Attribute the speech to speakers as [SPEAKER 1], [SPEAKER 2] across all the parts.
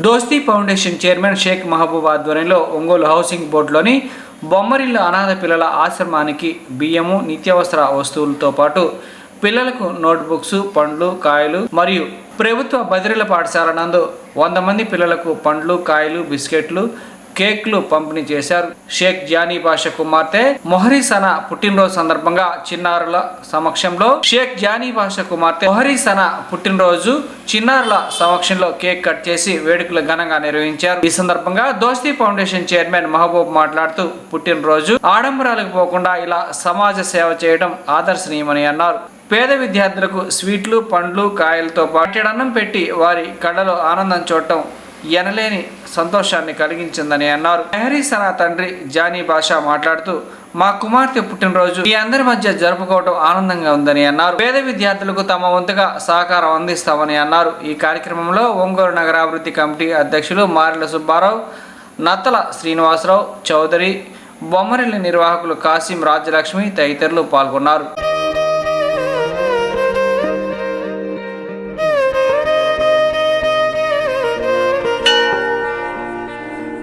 [SPEAKER 1] దోస్తీ foundation chairman Sheikh Mahabub ఆధ్వర్యంలో Ongole housing బోర్డులోని Bommarillu అనాథ పిల్లల ఆశ్రమానికి బియ్యము నిత్యావసర వస్తువులతో పాటు పిల్లలకు నోట్బుక్స్ పండ్లు కాయలు మరియు ప్రభుత్వ బదిరీల పాఠశాల నందు వంద మంది పిల్లలకు పండ్లు కాయలు బిస్కెట్లు కేక్లు పంపిణీ చేశారు. షేక్ జానీ బాషా కుమార్తె మొహరీ సన పుట్టినరోజు సందర్భంగా చిన్నారుల సమక్షంలో షేక్ జానీ బాషా కుమార్తె మొహరీ సన పుట్టినరోజు చిన్నారుల సమక్షంలో కేక్ కట్ చేసి వేడుకలు ఘనంగా నిర్వహించారు. ఈ సందర్భంగా దోస్తీ ఫౌండేషన్ చైర్మన్ మహబూబ్ మాట్లాడుతూ పుట్టినరోజు ఆడంబరాలకు పోకుండా ఇలా సమాజ సేవ చేయడం ఆదర్శనీయమని అన్నారు. పేద విద్యార్థులకు స్వీట్లు పండ్లు కాయలతో పాటెడన్నం పెట్టి వారి కళ్ళలో ఆనందం చూడటం ఎనలేని సంతోషాన్ని కలిగించిందని అన్నారు. మెహరీ సనా తండ్రి జానీ బాషా మాట్లాడుతూ మా కుమార్తె పుట్టినరోజు ఈ అందరి మధ్య జరుపుకోవడం ఆనందంగా ఉందని అన్నారు. పేద విద్యార్థులకు తమ వంతుగా సహకారం అందిస్తామని అన్నారు. ఈ కార్యక్రమంలో ఒంగోలు నగరాభివృద్ధి కమిటీ అధ్యక్షులు మారెల సుబ్బారావు నత్తల శ్రీనివాసరావు చౌదరి బొమ్మరిల్లి నిర్వాహకులు కాసిం రాజ్యలక్ష్మి తదితరులు పాల్గొన్నారు.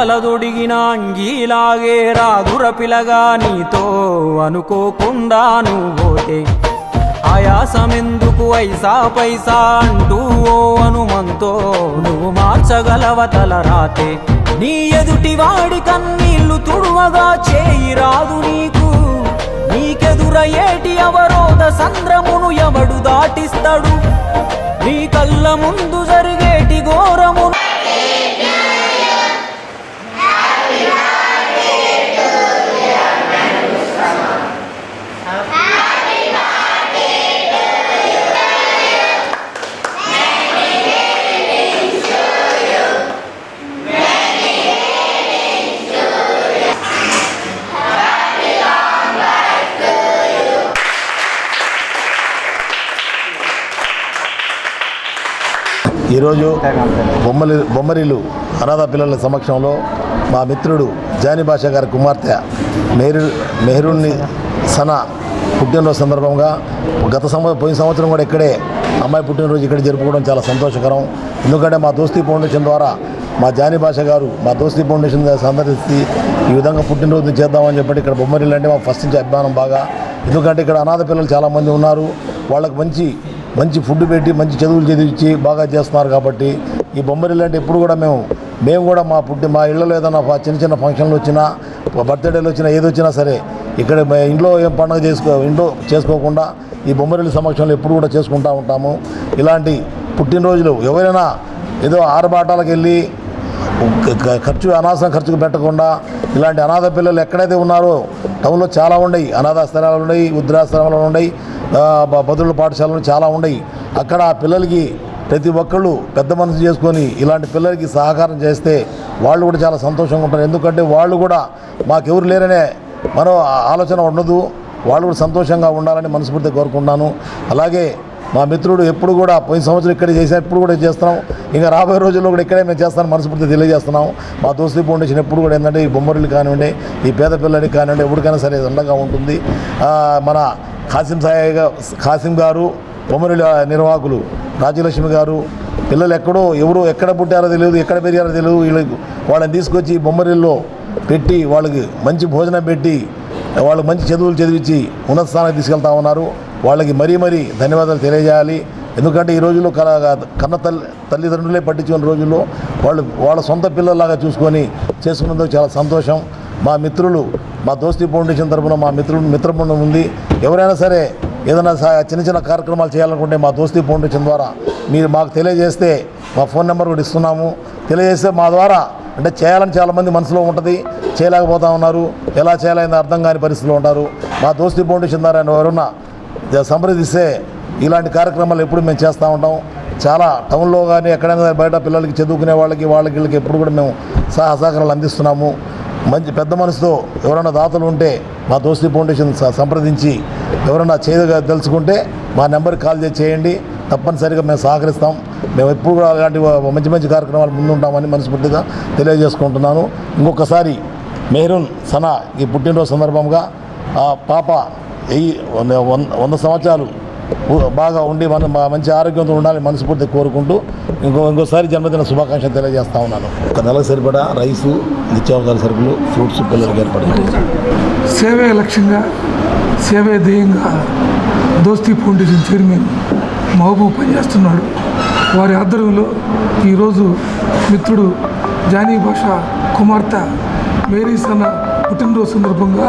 [SPEAKER 2] అయాల రాదుర పిలగా నీతో అనుకోకుండా నువ్వు పోతే. ఆయాసమెందుకు ఐసా పైసా అంటూ ఓ అనుమంతో నువ్వు మార్చగలవ తల రాతే. నీ ఎదుటి వాడి కన్నీళ్ళు తుడువగా చేయి రాదు నీకు. నీకెదురయ్యేటి అవరోధ సంద్రమును ఎవడు దాటిస్తాడు? నీ కళ్ళ ముందు జరిగేటి ఘోరము
[SPEAKER 3] ఈరోజు బొమ్మలి బొమ్మరిలు అనాథ పిల్లల సమక్షంలో మా మిత్రుడు జానీ భాష గారి కుమార్తె మెహరు మెహరుణ్ణి సన పుట్టినరోజు సందర్భంగా గత సంవత్సరం పోయిన సంవత్సరం కూడా ఇక్కడే అమ్మాయి పుట్టినరోజు ఇక్కడ జరుపుకోవడం చాలా సంతోషకరం. ఎందుకంటే మా దోస్తీ ఫౌండేషన్ ద్వారా మా జానీ భాష గారు మా దోస్తీ ఫౌండేషన్ సందర్శించి ఈ విధంగా పుట్టినరోజు చేద్దామని చెప్పి ఇక్కడ బొమ్మరిల్లు అంటే మా ఫస్ట్ నుంచి అభిమానం బాగా. ఎందుకంటే ఇక్కడ అనాథ పిల్లలు చాలామంది ఉన్నారు. వాళ్ళకి మంచి మంచి ఫుడ్ పెట్టి మంచి చదువులు చదివించి బాగా చేస్తున్నారు కాబట్టి ఈ బొమ్మరిల్లు అంటే ఎప్పుడు కూడా మేము మేము కూడా మా పుట్టి మా ఇళ్ళలో ఏదైనా చిన్న చిన్న ఫంక్షన్లు వచ్చినా బర్త్డేలు వచ్చినా ఏది వచ్చినా సరే ఇక్కడ మా ఇంట్లో ఏం పండుగ చేసుకో ఇంట్లో చేసుకోకుండా ఈ బొమ్మరిల్లు సమక్షంలో ఎప్పుడు కూడా చేసుకుంటూ ఉంటాము. ఇలాంటి పుట్టినరోజులు ఎవరైనా ఏదో ఆరుబాటాలకు వెళ్ళి ఖర్చు అనవసరం ఖర్చుకు పెట్టకుండా ఇలాంటి అనాథ పిల్లలు ఎక్కడైతే ఉన్నారో టౌన్లో చాలా ఉన్నాయి. అనాథాశ్రమాలు ఉన్నాయి వృద్ధాశ్రమాలు ఉన్నాయి. బదుల పాఠశాలలు చాలా ఉన్నాయి. అక్కడ పిల్లలకి ప్రతి ఒక్కళ్ళు పెద్ద మనసు చేసుకొని ఇలాంటి పిల్లలకి సహకారం చేస్తే వాళ్ళు కూడా చాలా సంతోషంగా ఉంటారు. ఎందుకంటే వాళ్ళు కూడా మాకెవరు లేరనే మరో ఆలోచన ఉండదు. వాళ్ళు కూడా సంతోషంగా ఉండాలని మనస్ఫూర్తిగా కోరుకుంటున్నాను. అలాగే మా మిత్రుడు ఎప్పుడు కూడా పోయిన సంవత్సరం ఇక్కడే చేసాం ఇప్పుడు కూడా చేస్తున్నాం. ఇంకా రాబోయే రోజుల్లో కూడా ఇక్కడే మేము చేస్తాను మనస్ఫూర్తి తెలియజేస్తున్నాం. మా దోస్తీ ఫౌండేషన్ ఎప్పుడు కూడా ఏంటంటే ఈ బొమ్మరులు కానివ్వండి ఈ పేద పిల్లలకి కానివ్వండి ఎప్పటికైనా సరే అండగా ఉంటుంది. మన ఖాసిం సాయి కాసిం ఖాసిం గారు బొమ్మరుల నిర్వాహకులు రాజ్యలక్ష్మి గారు పిల్లలు ఎక్కడో ఎవరు ఎక్కడ పుట్టారో తెలియదు ఎక్కడ పెరిగారో తెలియదు వీళ్ళకి వాళ్ళని తీసుకొచ్చి బొమ్మరిల్లో పెట్టి వాళ్ళకి మంచి భోజనం పెట్టి వాళ్ళకి మంచి చదువులు చదివించి ఉన్నత స్థానానికి తీసుకెళ్తా ఉన్నారు. వాళ్ళకి మరీ మరీ ధన్యవాదాలు తెలియజేయాలి. ఎందుకంటే ఈ రోజుల్లో కల కన్న తల్లి తల్లిదండ్రులే పట్టించుకున్న రోజుల్లో వాళ్ళు వాళ్ళ సొంత పిల్లల్లాగా చూసుకొని చేసుకున్నందుకు చాలా సంతోషం. మా మిత్రులు మా దోస్తీ ఫౌండేషన్ తరపున మా మిత్రుడు మిత్రబృందం ఉంది. ఎవరైనా సరే ఏదైనా చిన్న చిన్న కార్యక్రమాలు చేయాలనుకుంటే మా దోస్తీ ఫౌండేషన్ ద్వారా మీరు మాకు తెలియజేస్తే మా ఫోన్ నెంబర్ కూడా ఇస్తున్నాము. తెలియజేస్తే మా ద్వారా అంటే చేయాలని చాలామంది మనసులో ఉంటుంది. చేయలేకపోతా ఉన్నారు. ఎలా చేయాలని అర్థం కాని పరిస్థితిలో ఉంటారు. మా దోస్తీ ఫౌండేషన్ ద్వారా ఎవరున్నా సంప్రదిస్తే ఇలాంటి కార్యక్రమాలు ఎప్పుడు మేము చేస్తూ ఉంటాం. చాలా టౌన్లో కానీ ఎక్కడైనా బయట పిల్లలకి చదువుకునే వాళ్ళకి వాళ్ళకి వీళ్ళకి ఎప్పుడు కూడా మేము సహా సహకారాలు అందిస్తున్నాము. మంచి పెద్ద మనసుతో ఎవరైనా దాతలు ఉంటే మా దోస్తీ ఫౌండేషన్ సంప్రదించి ఎవరైనా చేయగా తెలుసుకుంటే మా నెంబర్కి కాల్ చేసి చేయండి. తప్పనిసరిగా మేము సహకరిస్తాం. మేము ఎప్పుడు కూడా అలాంటి మంచి మంచి కార్యక్రమాలు ముందుంటామని మనస్ఫూర్తిగా తెలియజేసుకుంటున్నాను. ఇంకొకసారి మెహరూన్ సనా ఈ పుట్టినరోజు సందర్భంగా ఆ పాప వెయ్యి వంద వంద- వంద సంవత్సరాలు బాగా ఉండి మన మా మంచి ఆరోగ్యంతో ఉండాలని మనస్ఫూర్తిగా కోరుకుంటూ ఇంకో ఇంకోసారి జన్మదిన శుభాకాంక్షలు తెలియజేస్తా ఉన్నాను. ఒక నెలకు సరిపడా రైసు నిత్యావసర సరుకులు ఫ్రూట్స్ పిల్లలకి ఏర్పడి
[SPEAKER 4] సేవే లక్ష్యంగా సేవే ధ్యేయంగా దోస్తీ ఫౌండేషన్ చైర్మన్ మహబూబ్ పనిచేస్తున్నాడు. వారి ఆధ్వర్యంలో ఈరోజు మిత్రుడు జానీ భాష కుమార్తె మేరీ సన్న పుట్టినరోజు సందర్భంగా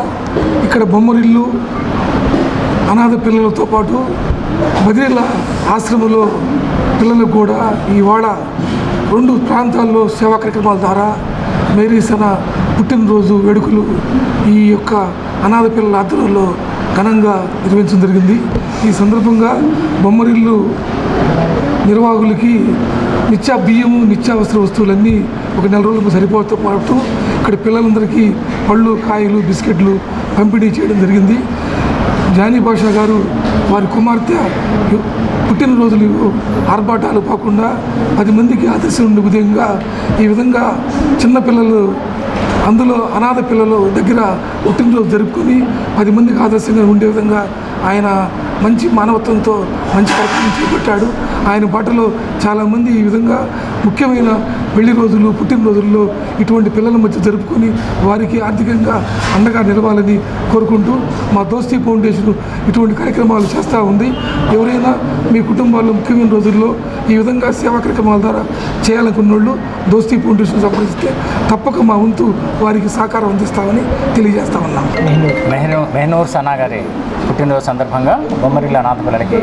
[SPEAKER 4] ఇక్కడ బొమ్మరిల్లు అనాథ పిల్లలతో పాటు బదిరీల ఆశ్రమంలో పిల్లలకు కూడా ఇవాళ రెండు ప్రాంతాల్లో సేవా కార్యక్రమాల ద్వారా మేరీసన పుట్టినరోజు వేడుకలు ఈ యొక్క అనాథ పిల్లల ఆధ్వర్యంలో ఘనంగా నిర్వహించడం జరిగింది. ఈ సందర్భంగా బొమ్మరిల్లు నిర్వాహకులకి నిత్యా బియ్యము నిత్యావసర వస్తువులన్నీ ఒక నెల రోజులకు సరిపోతూ పాటు ఇక్కడ పిల్లలందరికీ పళ్ళు కాయలు బిస్కెట్లు పంపిణీ చేయడం జరిగింది. జానీ భాషా గారు వారి కుమార్తె పుట్టినరోజులు ఆర్భాటాలు కాకుండా పది మందికి ఆదర్శం ఉండే విధంగా ఈ విధంగా చిన్నపిల్లలు అందులో అనాథ పిల్లలు దగ్గర పుట్టినరోజు జరుపుకొని పది మందికి ఆదర్శంగా ఉండే విధంగా ఆయన మంచి మానవత్వంతో మంచి కార్యక్రమం చేపట్టాడు. ఆయన బాటలో చాలామంది ఈ విధంగా ముఖ్యమైన పెళ్ళి రోజులు పుట్టినరోజుల్లో ఇటువంటి పిల్లల మధ్య జరుపుకొని వారికి ఆర్థికంగా అండగా నిలవాలని కోరుకుంటూ మా దోస్తీ ఫౌండేషన్ ఇటువంటి కార్యక్రమాలు చేస్తూ ఉంది. ఎవరైనా మీ కుటుంబాల్లో ముఖ్యమైన రోజుల్లో ఈ విధంగా సేవా కార్యక్రమాల ద్వారా చేయాలనుకున్న వాళ్ళు దోస్తీ ఫౌండేషన్ సంప్రదిస్తే తప్పక మా వంతు వారికి సహకారం అందిస్తామని తెలియజేస్తా ఉన్నాం.
[SPEAKER 5] మెహనూర్ సనా గారి. పుట్టినరోజు సందర్భంగా బొమ్మరిల్లు అనాథ పిల్లలకి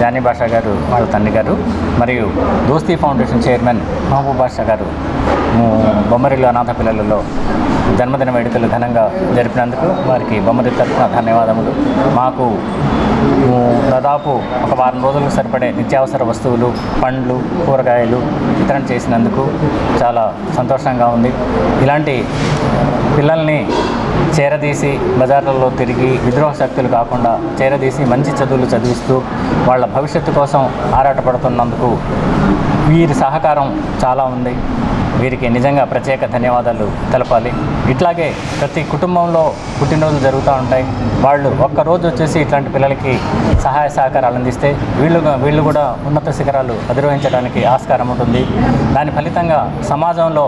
[SPEAKER 5] జానీ బాషా గారు వాళ్ళ తండ్రి గారు మరియు దోస్తీ ఫౌండేషన్ చైర్మన్ మహబూబ్ బాషా గారు బొమ్మరిల్లు అనాథ పిల్లలలో జన్మదిన వేడుకలు ఘనంగా జరిపినందుకు వారికి బొమ్మరి తరఫున ధన్యవాదములు. మాకు దాదాపు ఒక వారం రోజులకు సరిపడే నిత్యావసర వస్తువులు పండ్లు కూరగాయలు వితరణ చేసినందుకు చాలా సంతోషంగా ఉంది. ఇలాంటి పిల్లల్ని చేరదీసి బజార్లలో తిరిగి విద్రోహ శక్తులు కాకుండా చేరదీసి మంచి చదువులు చదివిస్తూ వాళ్ళ భవిష్యత్తు కోసం ఆరాటపడుతున్నందుకు వీరి సహకారం చాలా ఉంది. వీరికి నిజంగా ప్రత్యేక ధన్యవాదాలు తెలపాలి. ఇట్లాగే ప్రతి కుటుంబంలో పుట్టినరోజులు జరుగుతూ ఉంటాయి. వాళ్ళు ఒక్కరోజు వచ్చేసి ఇట్లాంటి పిల్లలకి సహాయ సహకారాలు అందిస్తే వీళ్ళు వీళ్ళు కూడా ఉన్నత శిఖరాలు అధిరోహించడానికి ఆస్కారం ఉంటుంది. దాని ఫలితంగా సమాజంలో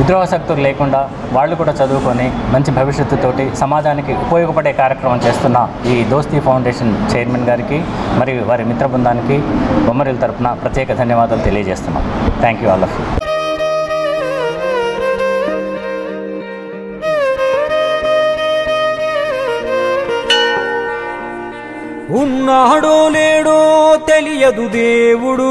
[SPEAKER 5] విద్రోహ లేకుండా వాళ్ళు కూడా చదువుకొని మంచి భవిష్యత్తుతోటి సమాజానికి ఉపయోగపడే కార్యక్రమం చేస్తున్న ఈ దోస్తీ ఫౌండేషన్ చైర్మన్ గారికి మరియు వారి మిత్ర బృందానికి బొమ్మరిల తరపున ప్రత్యేక ధన్యవాదాలు తెలియజేస్తున్నాం. Thank you all of you
[SPEAKER 2] ఉన్నాడో లేడో తెలియదు దేవుడు.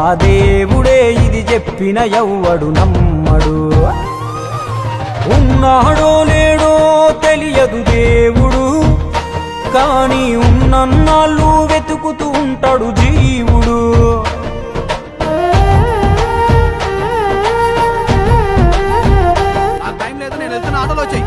[SPEAKER 2] ఆ దేవుడే ఇది చెప్పిన ఎవ్వడు నమ్మడు. ఉన్నాడో లేడో తెలియదు దేవుడు. కానీ ఉన్నన్నాళ్ళు వెతుకుతూ ఉంటాడు జీవుడు.
[SPEAKER 6] ఆ టైం లేదు నేను వెళ్తున్న ఆటోలో చెయ్యి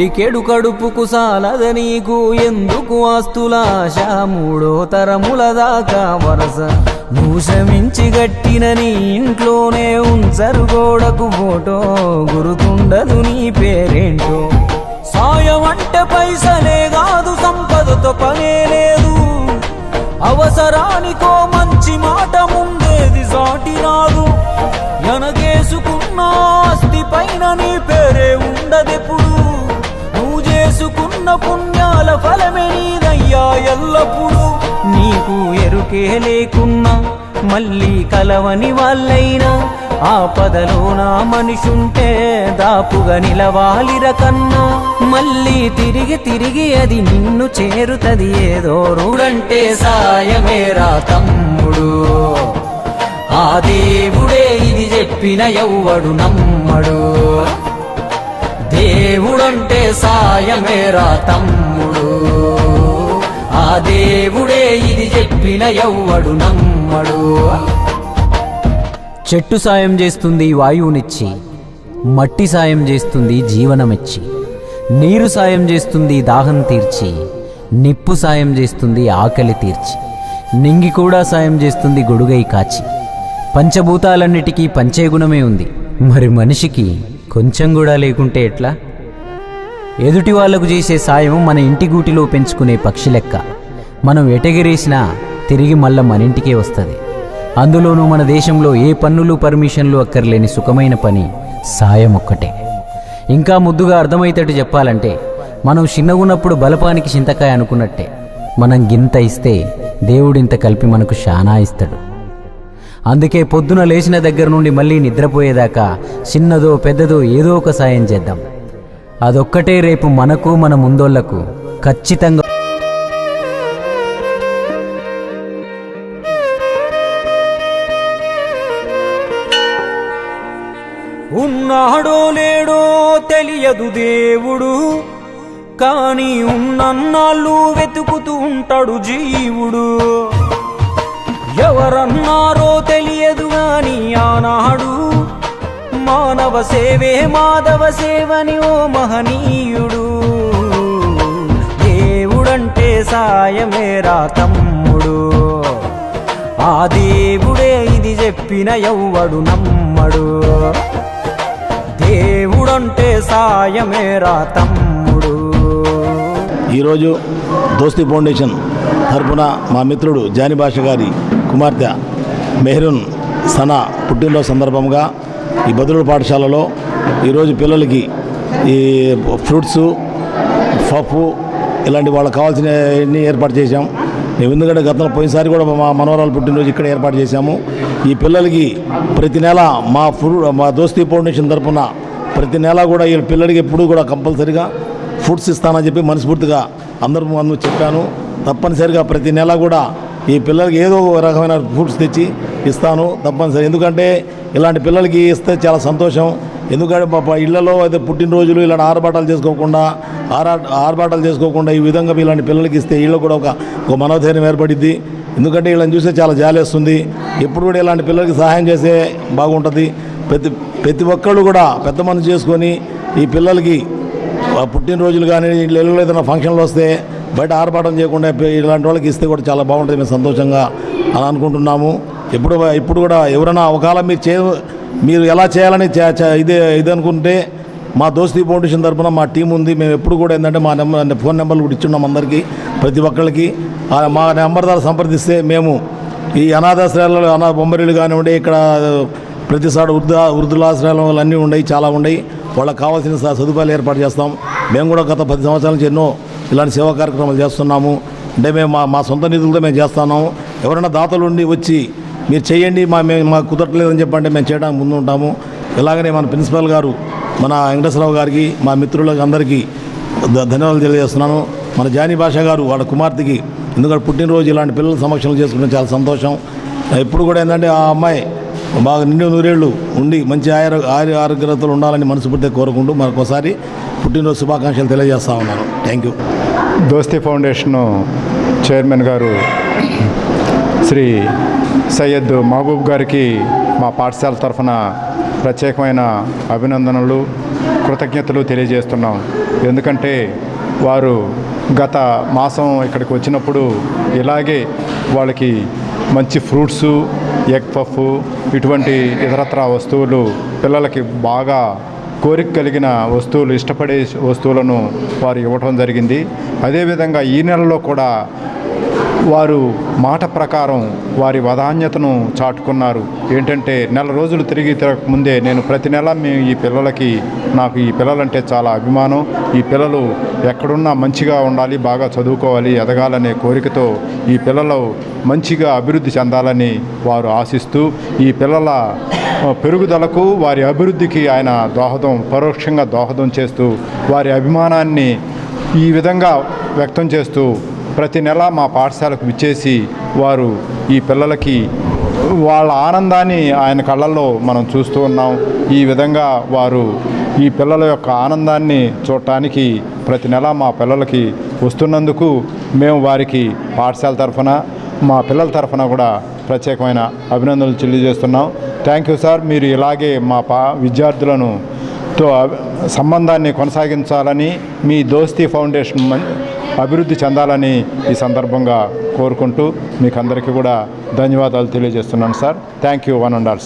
[SPEAKER 2] పిడికెడు కడుపుకు సాలద నీకు. ఎందుకు ఆస్తులాశ? మూడో తరముల దాకా వరస. నువ్వు శ్రమించి గట్టిన నీ ఇంట్లోనే ఉంచరు గోడకు ఫోటో. గురుతుండదు నీ పేరేంటో. సాయం అంటే పైసలే కాదు సంపదతో పనే లేదు. అవసరానికో మంచి మాట లేకున్నా మళ్ళీ కలవని వాళ్ళైనా ఆపదలో నా మనిషుంటే దాపుగా నిలవాలిర కన్నా మళ్ళీ తిరిగి తిరిగి అది నిన్ను చేరుతది ఏదో రూడంటే సాయమేరా తమ్ముడు. ఆ దేవుడే ఇది చెప్పిన ఎవ్వడు నమ్మడు. దేవుడంటే సాయమేరా తమ్ముడు. ఆ దేవుడే ఇది చెప్పిన ఎవ్వడు నమ్మడు. చెట్టు సాయం చేస్తుంది వాయువునిచ్చి మట్టి సాయం చేస్తుంది జీవనమిచ్చి నీరు సాయం చేస్తుంది దాహం తీర్చి నిప్పు సాయం చేస్తుంది ఆకలి తీర్చి నింగి కూడా సాయం చేస్తుంది గొడుగై కాచి. పంచభూతాలన్నిటికీ పంచే గుణమే ఉంది. మరి మనిషికి కొంచెం కూడా లేకుంటే ఎట్లా? ఎదుటి వాళ్ళకు చేసే సాయం మన ఇంటి గూటిలో పెంచుకునే పక్షి లెక్క. మనం ఎటగిరేసినా తిరిగి మళ్ళా మన ఇంటికే వస్తుంది. అందులోనూ మన దేశంలో ఏ పన్నులు పర్మిషన్లు అక్కర్లేని సుఖమైన పని సాయం ఒక్కటే. ఇంకా ముద్దుగా అర్థమయ్యేటట్టు చెప్పాలంటే మనం చిన్నగున్నప్పుడు బలపానికి చింతకాయ అనుకున్నట్టే మనం గింత ఇస్తే దేవుడింత కలిపి మనకు శానా ఇస్తాడు. అందుకే పొద్దున లేచిన దగ్గర నుండి మళ్ళీ నిద్రపోయేదాకా చిన్నదో పెద్దదో ఏదో ఒక సాయం చేద్దాం. అదొక్కటే రేపు మనకు మన ముందోళ్ళకు. ఖచ్చితంగా. ఉన్నాడో లేడో తెలియదు దేవుడు. కానీ ఉన్నన్నాళ్ళు వెతుకుతూ ఉంటాడు జీవుడు. ఎవరన్నారో తెలియదు గాని ఆనాడు మానవ సేవే మాధవ సేవని ఓ మహనీయుడు. దేవుడంటే సాయమేరా తమ్ముడు. ఆ దేవుడే ఇది చెప్పిన ఎవ్వడు నమ్మడు. దేవుడంటే సాయమేరా తమ్ముడు.
[SPEAKER 3] ఈరోజు దోస్తి ఫౌండేషన్ తరపున మా మిత్రుడు జాని భాష గారి కుమార్తె మెహరూన్ సనా పుట్టినరోజు సందర్భంగా ఈ బదులు పాఠశాలలో ఈరోజు పిల్లలకి ఈ ఫ్రూట్స్ పప్పు ఇలాంటి వాళ్ళకి కావాల్సినవన్నీ ఏర్పాటు చేశాం. మేము ఎందుకంటే గతంలో పోయినసారి కూడా మా మనవరాలు పుట్టినరోజు ఇక్కడ ఏర్పాటు చేశాము. ఈ పిల్లలకి ప్రతి నెల మా ఫ్రూ మా దోస్తీ ఫౌండేషన్ తరఫున ప్రతి నెల కూడా ఈ పిల్లలకి ఎప్పుడూ కూడా కంపల్సరిగా ఫుడ్స్ ఇస్తానని చెప్పి మనస్ఫూర్తిగా అందరూ ముందు చెప్పాను. తప్పనిసరిగా ప్రతి నెల కూడా ఈ పిల్లలకి ఏదో ఒక రకమైన ఫుడ్స్ తెచ్చి ఇస్తాను తప్పనిసరి. ఎందుకంటే ఇలాంటి పిల్లలకి ఇస్తే చాలా సంతోషం. ఎందుకంటే పాప ఇళ్ళలో అయితే పుట్టినరోజులు ఇలాంటి ఆరబాటాలు చేసుకోకుండా ఆరా ఆరబాటాలు చేసుకోకుండా ఈ విధంగా ఇలాంటి పిల్లలకి ఇస్తే ఇళ్ళు కూడా ఒక ఒక మనోధైర్యం ఏర్పడిద్ది. ఎందుకంటే వీళ్ళని చూస్తే చాలా జాలేస్తుంది. ఎప్పుడు కూడా ఇలాంటి పిల్లలకి సహాయం చేస్తే బాగుంటుంది. ప్రతి ప్రతి ఒక్కళ్ళు కూడా పెద్ద మనసు చేసుకొని ఈ పిల్లలకి పుట్టినరోజులు కానీ ఇళ్ళలో ఏదైనా ఫంక్షన్లు వస్తే బయట ఆర్భాటం చేయకుండా ఇలాంటి వాళ్ళకి ఇస్తే కూడా చాలా బాగుంటుంది. మేము సంతోషంగా అని అనుకుంటున్నాము. ఎప్పుడు ఇప్పుడు కూడా ఎవరైనా ఒకవేళ మీరు చే మీరు ఎలా చేయాలని చే- ఇదే ఇది అనుకుంటే మా దోస్తీ ఫౌండేషన్ తరఫున మా టీం ఉంది. మేము ఎప్పుడు కూడా ఏంటంటే మా నెంబర్ ఫోన్ నెంబర్లు కూడా ఇచ్చున్నాం అందరికీ ప్రతి ఒక్కరికి మా నెంబర్ ద్వారా సంప్రదిస్తే మేము ఈ అనాథాశ్రయాలలో అనాథ బొమ్మరీలు కానివ్వండి ఇక్కడ ప్రతిసారి వృద్ధ వృద్ధులాశ్రయాలు అన్నీ ఉన్నాయి చాలా ఉన్నాయి. వాళ్ళకి కావాల్సిన సదుపాయాలు ఏర్పాటు చేస్తాం. మేము కూడా గత పది సంవత్సరాల నుంచి ఎన్నో ఇలాంటి సేవా కార్యక్రమాలు చేస్తున్నాము. అంటే మేము మా మా సొంత నిధులతో మేము చేస్తున్నాము. ఎవరైనా దాతలు ఉండి వచ్చి మీరు చేయండి మా మేము మాకు కుదరట్లేదని చెప్పంటే మేము చేయడానికి ముందు ఉంటాము. ఇలాగనే మన ప్రిన్సిపల్ గారు మన వెంకటేశ్వరరావు గారికి మా మిత్రులకు అందరికీ ధన్యవాదాలు తెలియజేస్తున్నాను. మన జానీ భాష గారు వాళ్ళ కుమార్తెకి ఎందుకంటే పుట్టినరోజు ఇలాంటి పిల్లల సమక్షంలో చేసుకుంటే చాలా సంతోషం. ఎప్పుడు కూడా ఏంటంటే ఆ అమ్మాయి బాగా నిండు నూరేళ్ళు ఉండి మంచి ఆయుర ఆయుర ఆరోగ్యతలు ఉండాలని మనస్ఫూర్తిగా కోరుకుంటూ మరొకసారి పుట్టినరోజు శుభాకాంక్షలు తెలియజేస్తా ఉన్నాను. Thank you.
[SPEAKER 7] Dosti foundation chairman గారు శ్రీ సయ్యద్ మహబూబ్ గారికి మా పాఠశాల తరఫున ప్రత్యేకమైన అభినందనలు కృతజ్ఞతలు తెలియజేస్తున్నాం. ఎందుకంటే వారు గత మాసం ఇక్కడికి వచ్చినప్పుడు ఇలాగే వాళ్ళకి మంచి ఫ్రూట్సు ఎగ్ పఫ్ ఇటువంటి ఇతరత్ర వస్తువులు పిల్లలకి బాగా కోరిక కలిగిన వస్తువులు ఇష్టపడే వస్తువులను వారు ఇవ్వటం జరిగింది. అదేవిధంగా ఈ నెలలో కూడా వారు మాట ప్రకారం వారి వధాన్యతను చాటుకున్నారు. ఏంటంటే నెల రోజులు తిరిగి తిరగక ముందే నేను ప్రతి నెల మీ ఈ పిల్లలకి నాకు ఈ పిల్లలంటే చాలా అభిమానం. ఈ పిల్లలు ఎక్కడున్నా మంచిగా ఉండాలి బాగా చదువుకోవాలి ఎదగాలనే కోరికతో ఈ పిల్లలు మంచిగా అభివృద్ధి చెందాలని వారు ఆశిస్తూ ఈ పిల్లల పెరుగుదలకు వారి అభివృద్ధికి ఆయన దోహదం పరోక్షంగా దోహదం చేస్తూ వారి అభిమానాన్ని ఈ విధంగా వ్యక్తం చేస్తూ ప్రతి నెల మా పాఠశాలకు విచ్చేసి వారు ఈ పిల్లలకి వాళ్ళ ఆనందాన్ని ఆయన కళ్ళల్లో మనం చూస్తూ ఉన్నాం. ఈ విధంగా వారు ఈ పిల్లల యొక్క ఆనందాన్ని చూడటానికి ప్రతి నెల మా పిల్లలకి వస్తున్నందుకు మేము వారికి పాఠశాల తరఫున మా పిల్లల తరఫున కూడా ప్రత్యేకమైన అభినందనలు తెలియజేస్తున్నాం. Thank you sir. మీరు ఇలాగే మా పా విద్యార్థులను తో సంబంధాన్ని కొనసాగించాలని మీ దోస్తీ ఫౌండేషన్ మం- అభివృద్ధి చెందాలని ఈ సందర్భంగా కోరుకుంటూ మీకు అందరికీ కూడా ధన్యవాదాలు తెలియజేస్తున్నాను sir. Thank you one and all